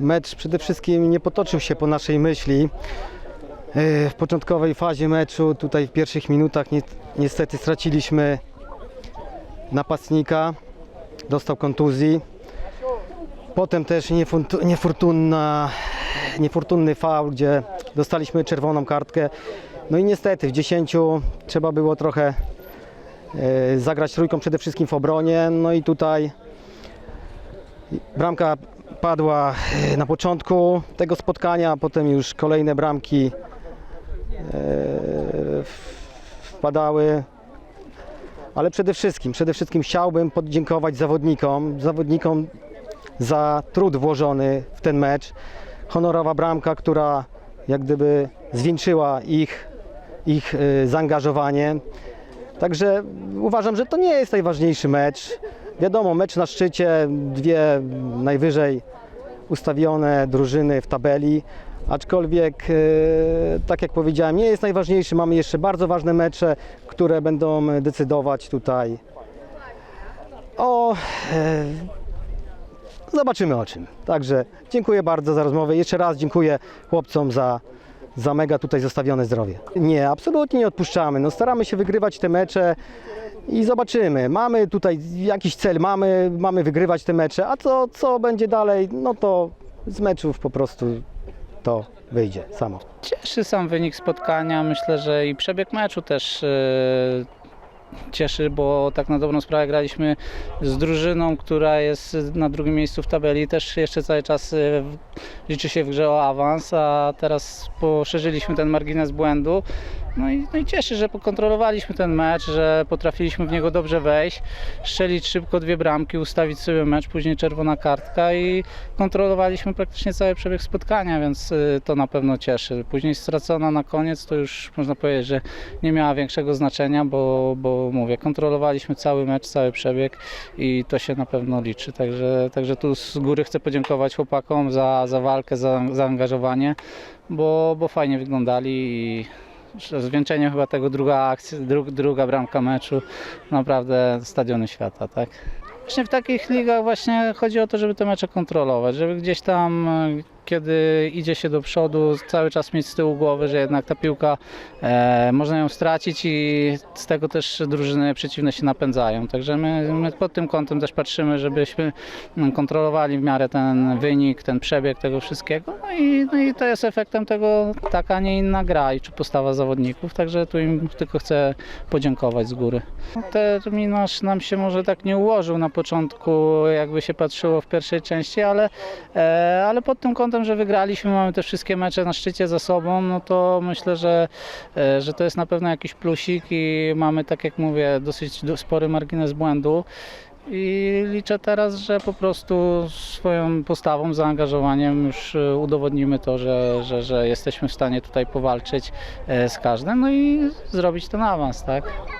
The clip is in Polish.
Mecz przede wszystkim nie potoczył się po naszej myśli. E, W początkowej fazie meczu, tutaj w pierwszych minutach ni niestety straciliśmy napastnika, dostał kontuzji. Potem też niefortunna, niefortunny faul, gdzie dostaliśmy czerwoną kartkę. No i niestety w 10 trzeba było trochę e, zagrać trójką przede wszystkim w obronie. No i tutaj bramka padła e, na początku tego spotkania, potem już kolejne bramki e, wpadały. Ale przede wszystkim, przede wszystkim chciałbym podziękować zawodnikom, zawodnikom za trud włożony w ten mecz. Honorowa bramka, która jak gdyby zwieńczyła ich, ich e, zaangażowanie. Także uważam, że to nie jest najważniejszy mecz. Wiadomo, mecz na szczycie, dwie najwyżej ustawione drużyny w tabeli, aczkolwiek, e, tak jak powiedziałem, nie jest najważniejszy. Mamy jeszcze bardzo ważne mecze, które będą decydować tutaj o. E, zobaczymy o czym. Także dziękuję bardzo za rozmowę. Jeszcze raz dziękuję chłopcom za, za mega tutaj zostawione zdrowie. Nie, absolutnie nie odpuszczamy. No, staramy się wygrywać te mecze i zobaczymy. Mamy tutaj jakiś cel, mamy, mamy wygrywać te mecze, a co, co będzie dalej, no to z meczów po prostu to wyjdzie samo. Cieszy sam wynik spotkania. Myślę, że i przebieg meczu też e, cieszy, bo tak na dobrą sprawę graliśmy z drużyną, która jest na drugim miejscu w tabeli. Też jeszcze cały czas w- liczy się w grze o awans, a teraz poszerzyliśmy ten margines błędu. No i, no i cieszy, że pokontrolowaliśmy ten mecz, że potrafiliśmy w niego dobrze wejść, strzelić szybko dwie bramki, ustawić sobie mecz, później czerwona kartka i kontrolowaliśmy praktycznie cały przebieg spotkania, więc y, to na pewno cieszy. Później stracona na koniec to już można powiedzieć, że nie miała większego znaczenia, bo, bo mówię, kontrolowaliśmy cały mecz, cały przebieg i to się na pewno liczy. Także, także tu z góry chcę podziękować chłopakom za, za walkę, za zaangażowanie, bo, bo fajnie wyglądali i zwieńczenie chyba tego druga akcja, dru, druga bramka meczu, naprawdę stadiony świata, tak? Właśnie w takich ligach właśnie chodzi o to, żeby te mecze kontrolować, żeby gdzieś tam, kiedy idzie się do przodu, cały czas mieć z tyłu głowy, że jednak ta piłka, e, można ją stracić i z tego też drużyny przeciwne się napędzają. Także my, my pod tym kątem też patrzymy, żebyśmy kontrolowali w miarę ten wynik, ten przebieg tego wszystkiego. No i, no i to jest efektem tego taka, a nie inna gra i czy postawa zawodników. Także tu im tylko chcę podziękować z góry. Terminarz nam się może tak nie ułożył na początku, jakby się patrzyło w pierwszej części, ale, e, ale pod tym kątem, że wygraliśmy, mamy te wszystkie mecze na szczycie za sobą, no to myślę, że, e, że to jest na pewno jakiś plusik i mamy, tak jak mówię, dosyć spory margines błędu. I liczę teraz, że po prostu swoją postawą, zaangażowaniem już e, udowodnimy to, że, że, że jesteśmy w stanie tutaj powalczyć e, z każdym, no i zrobić ten awans, tak?